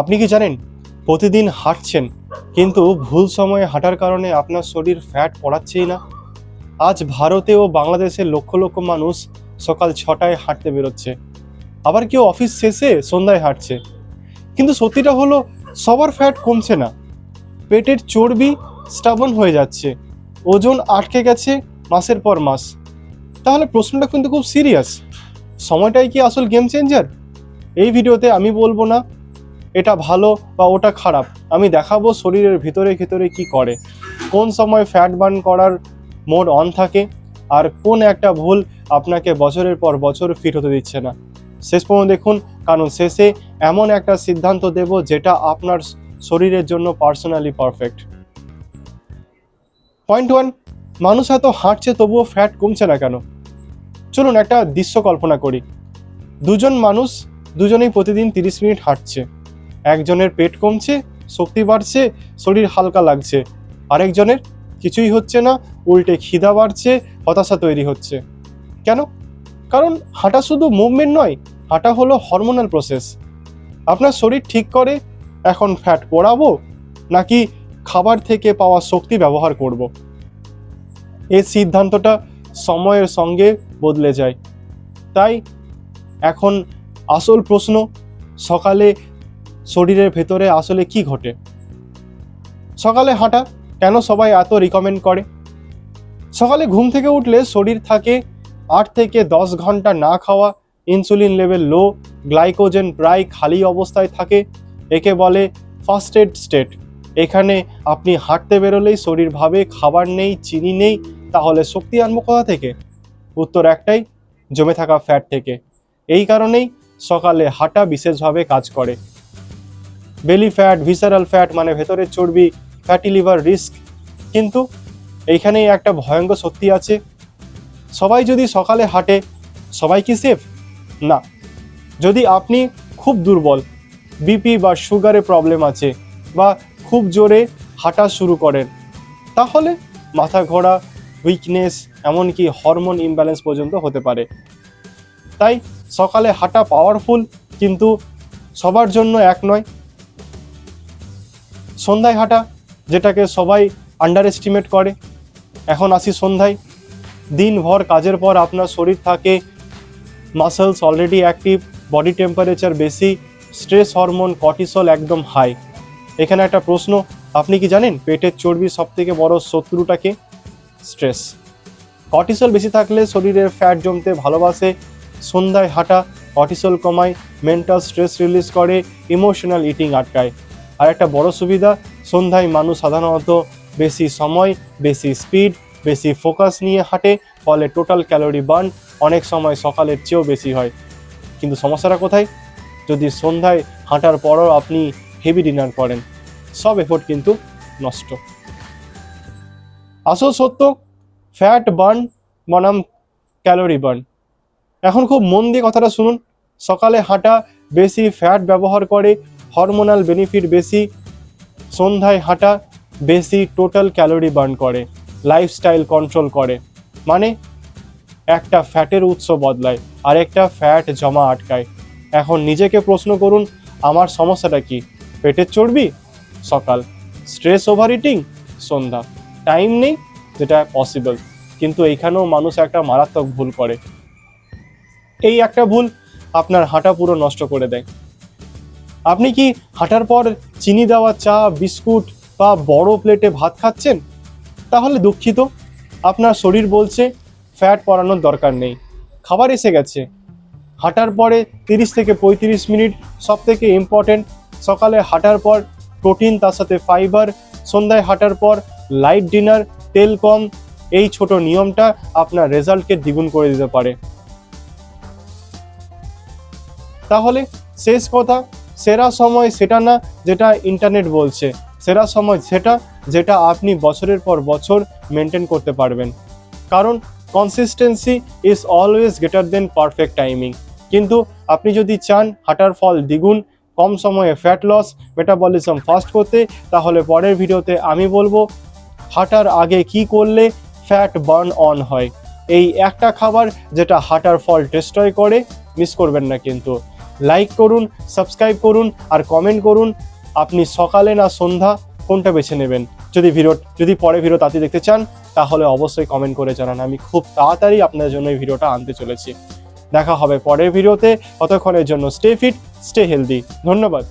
আপনি কি জানেন, প্রতিদিন হাঁটছেন, কিন্তু ভুল সময়ে হাঁটার কারণে আপনার শরীর ফ্যাট পড়াচ্ছেই না। আজ ভারতে ও বাংলাদেশের লক্ষ লক্ষ মানুষ সকাল ছটায় হাঁটতে বেরোচ্ছে। আবার কেউ অফিস শেষে সন্ধ্যায় হাঁটছে। কিন্তু সত্যিটা হলো, সবার ফ্যাট কমছে না। পেটের চর্বি স্টাবন হয়ে যাচ্ছে। ওজন আটকে গেছে মাসের পর মাস। তাহলে প্রশ্নটা কিন্তু খুব সিরিয়াস সময়টাই কি আসল গেম চেঞ্জার এই ভিডিওতে আমি বলব না এটা ভালো বা ওটা খারাপ। আমি দেখাবো শরীরের ভিতরে ভিতরে কি করে। কোন সময় ফ্যাট বার্ন করার মোড অন থাকে আর কোন একটা ভুল আপনাকে বছরের পর বছর ফিট হতে দিচ্ছে না। শেষ পর্যন্ত দেখুন, কারণ শেষে এমন একটা সিদ্ধান্ত দেব যেটা আপনার শরীরের জন্য পার্সোনালি পারফেক্ট পয়েন্ট ওয়ান মানুষ এত হাঁটছে তবুও ফ্যাট কমছে না কেন? চলুন একটা দৃশ্য কল্পনা করি। দুজন মানুষ দুজনেই প্রতিদিন তিরিশ মিনিট হাঁটছে। একজনের পেট কমছে, শক্তি বাড়ছে, শরীর হালকা লাগছে। আরেকজনের কিছুই হচ্ছে না, উল্টে খিদা বাড়ছে, হতাশা তৈরি হচ্ছে। কেন? কারণ হাঁটা শুধু মুভমেন্ট নয়, হাঁটা হলো হরমোনাল প্রসেস আপনার শরীর ঠিক করে, এখন ফ্যাট পড়াবো, নাকি খাবার থেকে পাওয়া শক্তি ব্যবহার করব। এই সিদ্ধান্তটা সময়ের সঙ্গে বদলে যায়। তাই এখন আসল প্রশ্ন, সকালে শরীরের ভেতরে আসলে কি ঘটে? সকালে হাঁটা কেন সবাই এত রিকমেন্ড করে? সকালে ঘুম থেকে উঠলে শরীর থাকে আট থেকে দশ ঘণ্টা না খাওয়া ইনসুলিন লেভেল লো গ্লাইকোজেন প্রায় খালি অবস্থায় থাকে, একে বলে ফাস্টেড স্টেট এখানে আপনি হাঁটতে বেরোলেই শরীর ভাবে খাবার নেই, চিনি নেই, তাহলে শক্তি আনব কোথা থেকে? উত্তর একটাই, জমে থাকা ফ্যাট থেকে। এই কারণেই সকালে হাঁটা বিশেষভাবে কাজ করে। বেলি ফ্যাট ভিসারাল ফ্যাট মানে ভেতরের চর্বি ফ্যাটি লিভার রিস্ক কিন্তু এইখানেই একটা ভয়ঙ্কর সত্যি আছে। সবাই যদি সকালে হাঁটে, সবাই কি সেফ না। যদি আপনি খুব দুর্বল বিপি বা সুগারে প্রবলেম আছে বা খুব জোরে হাঁটা শুরু করেন, তাহলে মাথা ঘোরা উইকনেস এমনকি হরমোন ইমব্যালেন্স পর্যন্ত হতে পারে। তাই সকালে হাঁটা পাওয়ারফুল কিন্তু সবার জন্য এক নয় সন্ধ্যায় হাঁটা, যেটাকে সবাই আন্ডার এস্টিমেট করে। এখন আসি সন্ধ্যায়। দিনভর কাজের পর আপনার শরীর থাকে muscles already active body temperature বেশি স্ট্রেস হরমোন কর্টিসল একদম হাই এখানে একটা প্রশ্ন, আপনি কি জানেন পেটের চর্বি সব থেকে বড় শত্রুটাকে স্ট্রেস কর্টিসল বেশি থাকলে শরীরের ফ্যাট জমতে ভালোবাসে, সন্ধ্যায় হাঁটা কর্টিসল কমায় মেন্টাল স্ট্রেস রিলিজ করে ইমোশনাল ইটিং আটকায়। আর একটা বড় সুবিধা, সন্ধ্যায় মানুষ সাধারণত বেশি সময়, বেশি স্পিড বেশি ফোকাস নিয়ে হাঁটে, ফলে টোটাল ক্যালোরি বার্ন অনেক সময় সকালের চেয়েও বেশি হয়। কিন্তু সমস্যাটা কোথায়? যদি সন্ধ্যায় হাঁটার পরও আপনি হেভি ডিনার করেন, সব এফোর্ট কিন্তু নষ্ট। আসল সত্য ফ্যাট বার্ন বনাম ক্যালোরি বার্ন এখন খুব মন দিয়ে কথাটা শুনুন। সকালে হাঁটা, বেশি ফ্যাট ব্যবহার করে হরমোনাল বেনিফিট বেশি, সন্ধ্যায় হাঁটা বেশি টোটাল ক্যালোরি বার্ন করে লাইফস্টাইল কন্ট্রোল করে। মানে একটা ফ্যাটের উৎস বদলায়, আর একটা ফ্যাট জমা আটকায়। এখন নিজেকে প্রশ্ন করুন, আমার সমস্যাটা কি? পেটের চর্বি? সকাল। স্ট্রেস ওভার ইটিং সন্ধ্যা। টাইম নেই, যেটা পসিবল কিন্তু এইখানেও মানুষ একটা মারাত্মক ভুল করে। এই একটা ভুল আপনার হাঁটা পুরো নষ্ট করে দেয়। আপনি কি হাঁটার পর চিনি দেওয়া চা, বিস্কুট বা বড় প্লেটে ভাত খাচ্ছেন? তাহলে দুঃখিত। আপনার শরীর বলছে, ফ্যাট পরানোর দরকার নেই। খাবার এসে গেছে। হাঁটার পরে তিরিশ থেকে পঁয়ত্রিশ মিনিট সব থেকে ইম্পর্টেন্ট সকালে হাঁটার পর প্রোটিন, তার সাথে ফাইবার, সন্ধ্যায় হাঁটার পর লাইট ডিনার, তেল কম। এই ছোট নিয়মটা আপনার রেজাল্টকে দ্বিগুণ করে দিতে পারে। তাহলে শেষ কথা। সেরা সময় সেটা না যেটা ইন্টারনেট বলছে। সেরা সময় সেটা যেটা আপনি বছরের পর বছর মেনটেন করতে পারবেন। কারণ consistency is always greater than perfect timing কিন্তু আপনি যদি চান হাঁটার ফল দ্বিগুণ, কম সময়ে ফ্যাট লস মেটাবলিজম ফাস্ট করতে, তাহলে পরের ভিডিওতে আমি বলব হাঁটার আগে কি করলে ফ্যাট বার্ন অন হয়। এই একটা খাবার যেটা হাঁটার ফল ডিস্ট্রয় করে মিস করবেন না কিন্তু। লাইক করুন সাবস্ক্রাইব করুন আর কমেন্ট করুন আপনি সকালে না সন্ধ্যা কোনটা বেছে নেবেন? যদি ভিডিও যদি পরে ভিডিও তাতে দেখতে চান, তাহলে অবশ্যই কমেন্ট করে জানান। আমি খুব তাড়াতাড়ি আপনার জন্য এই ভিডিওটা আনতে চলেছি। দেখা হবে পরের ভিডিওতে ততক্ষণের জন্য স্টে ফিট স্টে হেলদি ধন্যবাদ।